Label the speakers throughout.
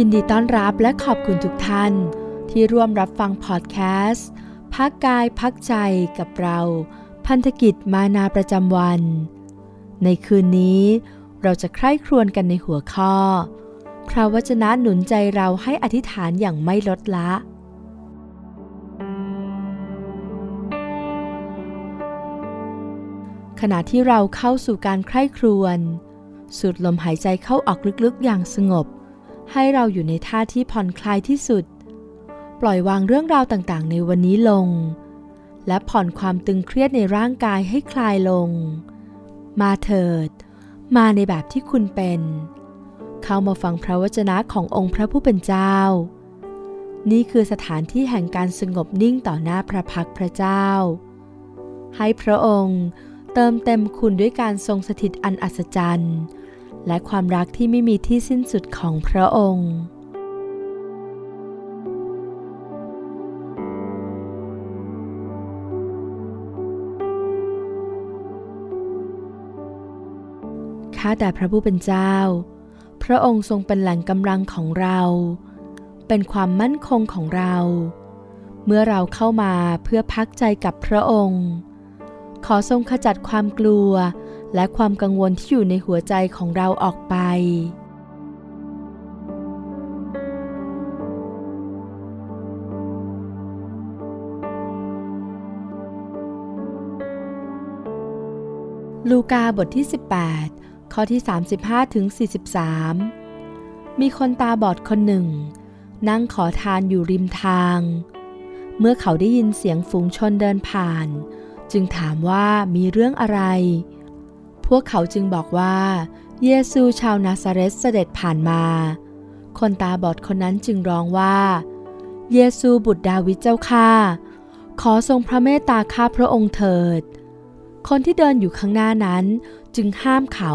Speaker 1: ยินดีต้อนรับและขอบคุณทุกท่าน ที่ร่วมรับฟังพอดแคสต์พักกายพักใจกับเรา พันธกิจมานาประจำวัน ในคืนนี้เราจะใคร่ครวญกันในหัวข้อ พระวจนะหนุนใจเราให้อธิษฐานอย่างไม่ลดละขณะที่เราเข้าสู่การใคร่ครวญสูดลมหายใจเข้าออกลึกๆอย่างสงบ ให้เราอยู่ในท่าที่ผ่อนคลายที่สุด ปล่อยวางเรื่องราวต่างๆ ในวันนี้ลง และผ่อนความตึงเครียดในร่างกายให้คลายลง มาเถิด มาในแบบที่คุณเป็น เข้ามาฟังพระวจนะขององค์พระผู้เป็นเจ้า นี่คือสถานที่แห่งการสงบนิ่งต่อหน้าพระพักพระเจ้า ให้พระองค์เติมเต็มคุณด้วยการทรงสถิตอันอัศจรรย์ และความรักที่ไม่มีที่สิ้นสุดของพระองค์ ข้าแต่พระผู้เป็นเจ้า พระองค์ทรงเป็นแหล่งกำลังของเรา เป็นความมั่นคงของเรา เมื่อเราเข้ามาเพื่อพักใจกับพระองค์ ขอทรงขจัดความกลัว และความกังวลที่อยู่ในหัวใจของเราออกไป ลูกาบทที่ 18 ข้อที่ 35ถึง43 มีคนตาบอดคนหนึ่ง นั่งขอทานอยู่ริมทาง เมื่อเขาได้ยินเสียงฝูงชนเดินผ่าน จึงถามว่ามีเรื่องอะไร พวกเขาจึงบอกว่า เยซูชาวนาซาเรตเสด็จผ่านมา คนตาบอดคนนั้นจึงร้องว่า เยซูบุตรดาวิดเจ้าข้าขอทรงพระเมตตาข้าพระองค์เถิด คนที่เดินอยู่ข้างหน้านั้นจึงห้ามเขา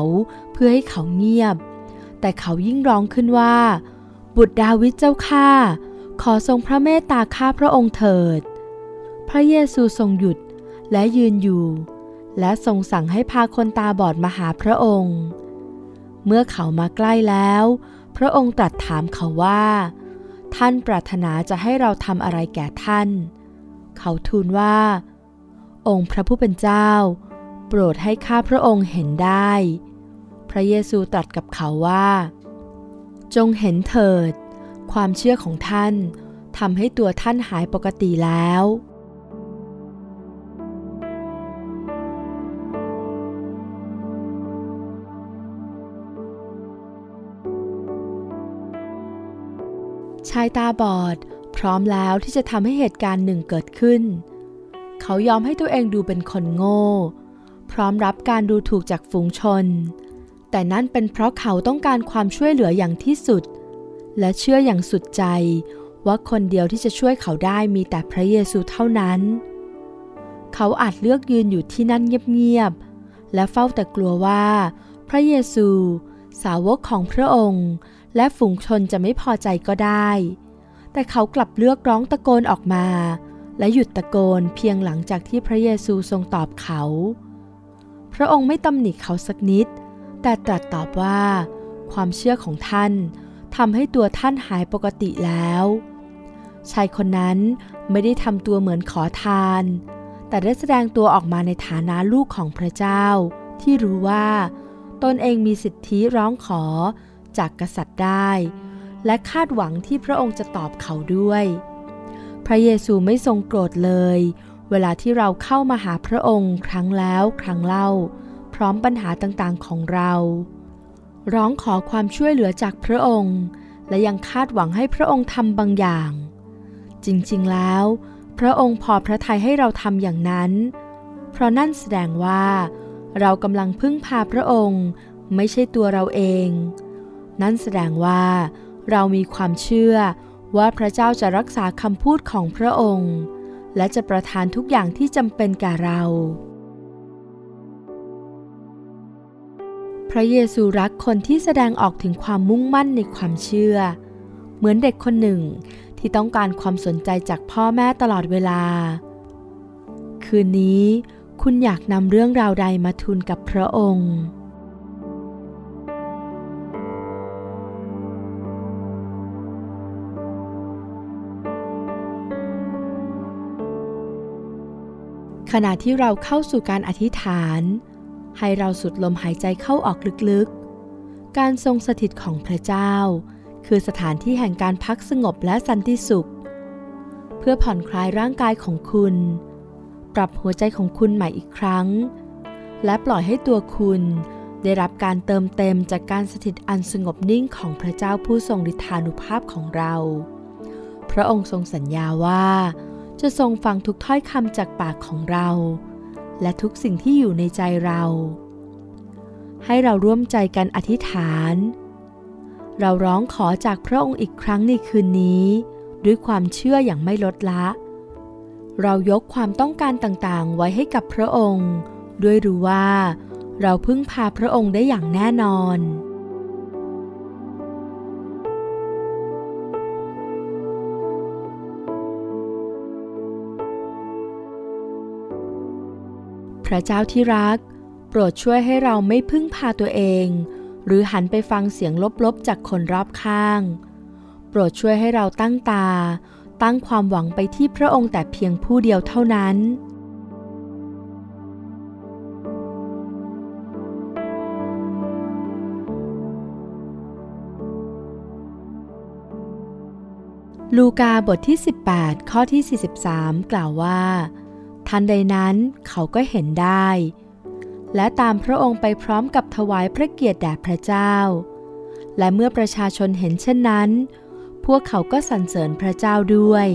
Speaker 1: เพื่อให้เขาเงียบ แต่เขายิ่งร้องขึ้นว่า บุตรดาวิดเจ้าข้าขอทรงพระเมตตาข้าพระองค์เถิด พระเยซูทรงหยุดและยืนอยู่ และทรงสั่งให้พาคนตาบอดมาหาพระองค์ เมื่อเขามาใกล้แล้ว พระองค์ตรัสถามเขาว่า ท่านปรารถนาจะให้เราทำอะไรแก่ท่าน เขาทูลว่า องค์พระผู้เป็นเจ้า โปรดให้ข้าพระองค์เห็นได้ พระเยซูตรัสกับเขาว่า จงเห็นเถิด ความเชื่อของท่านทำให้ตัวท่านหายปกติแล้ว ชายตาบอด พร้อมแล้วที่จะทำให้เหตุการณ์หนึ่งเกิดขึ้น เขายอมให้ตัวเองดูเป็นคนโง่ พร้อมรับการดูถูกจากฝูงชน แต่นั่นเป็นเพราะเขาต้องการความช่วยเหลืออย่างที่สุด และเชื่ออย่างสุดใจว่าคนเดียวที่จะช่วยเขาได้มีแต่พระเยซูเท่านั้น เขาอาจเลือกยืนอยู่ที่นั่นเงียบๆ และเฝ้าแต่กลัวว่า พระเยซู สาวกของพระองค์ และฝูงชนจะไม่พอใจก็ได้ แต่เขากลับเลือกร้องตะโกนออกมา และหยุดตะโกนเพียงหลังจากที่พระเยซูทรงตอบเขา พระองค์ไม่ตำหนิเขาสักนิด แต่ตรัสตอบว่า ความเชื่อของท่านทำให้ตัวท่านหายปกติแล้ว ชายคนนั้นไม่ได้ทำตัวเหมือนขอทาน แต่ได้แสดงตัวออกมาในฐานะลูกของพระเจ้า ที่รู้ว่า ตนเองมีสิทธิร้องขอ จากกษัตริย์ได้ และคาดหวังที่พระองค์จะตอบเขาด้วย พระเยซูไม่ทรงโกรธเลย เวลาที่เราเข้ามาหาพระองค์ครั้งแล้วครั้งเล่า พร้อมปัญหาต่างๆของเรา ร้องขอความช่วยเหลือจากพระองค์ และยังคาดหวังให้พระองค์ทำบางอย่าง จริงๆแล้ว พระองค์พอพระทัยให้เราทำอย่างนั้น เพราะนั่นแสดงว่าเรากำลังพึ่งพาพระองค์ ไม่ใช่ตัวเราเอง นั่นแสดงว่า เรามีความเชื่อว่าพระเจ้าจะรักษาคำพูดของพระองค์ และจะประทานทุกอย่างที่จำเป็นแก่เรา พระเยซูรักคนที่แสดงออกถึงความมุ่งมั่นในความเชื่อ เหมือนเด็กคนหนึ่งที่ต้องการความสนใจจากพ่อแม่ตลอดเวลา คืนนี้คุณอยากนำเรื่องราวใดมาทูลกับพระองค์ ขณะที่เราเข้าสู่การอธิษฐาน ให้เราสุดลมหายใจเข้าออกลึกๆ การทรงสถิตของพระเจ้า คือสถานที่แห่งการพักสงบและสันติสุข เพื่อผ่อนคลายร่างกายของคุณ ปรับหัวใจของคุณใหม่อีกครั้ง และปล่อยให้ตัวคุณได้รับการเติมเต็มจากการสถิตอันสงบนิ่งของพระเจ้าผู้ทรงฤทธานุภาพของเรา พระองค์ทรงสัญญาว่า จะทรงฟังทุกถ้อยคำจากปากของเรา และทุกสิ่งที่อยู่ในใจเรา ให้เราร่วมใจกันอธิษฐาน เราร้องขอจากพระองค์อีกครั้งในคืนนี้ ด้วยความเชื่ออย่างไม่ลดละ เรายกความต้องการต่างๆ ไว้ให้กับพระองค์ ด้วยรู้ว่า เราพึ่งพาพระองค์ได้อย่างแน่นอน พระเจ้าที่รัก โปรดช่วยให้เราไม่พึ่งพาตัวเอง หรือหันไปฟังเสียงลบๆจากคนรอบข้าง โปรดช่วยให้เราตั้งตา ตั้งความหวังไปที่พระองค์แต่เพียงผู้เดียวเท่านั้นลูกาบทที่ 18 ข้อที่ 43 กล่าวว่า ทันใดนั้นเขาก็เห็นได้ และตามพระองค์ไปพร้อมกับถวายพระเกียรติแด่พระเจ้า และเมื่อประชาชนเห็นเช่นนั้น พวกเขาก็สรรเสริญพระเจ้าด้วย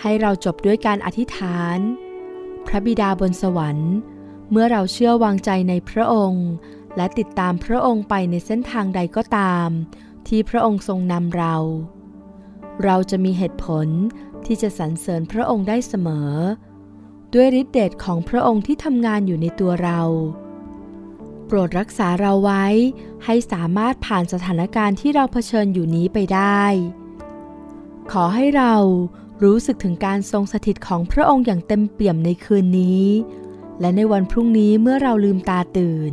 Speaker 1: ให้เราจบด้วยการอธิษฐาน พระบิดาบนสวรรค์ เมื่อเราเชื่อวางใจในพระองค์ และติดตามพระองค์ไปในเส้นทางใดก็ตาม ที่พระองค์ทรงนำเรา เราจะมีเหตุผลที่จะสรรเสริญพระองค์ได้เสมอ ด้วยฤทธิเดชของพระองค์ที่ทำงานอยู่ในตัวเรา โปรดรักษาเราไว้ ให้สามารถผ่านสถานการณ์ที่เราเผชิญอยู่นี้ไปได้ ขอให้เรารู้สึกถึงการทรงสถิตของพระองค์อย่างเต็มเปี่ยมในคืนนี้ และในวันพรุ่งนี้เมื่อเราลืมตาตื่น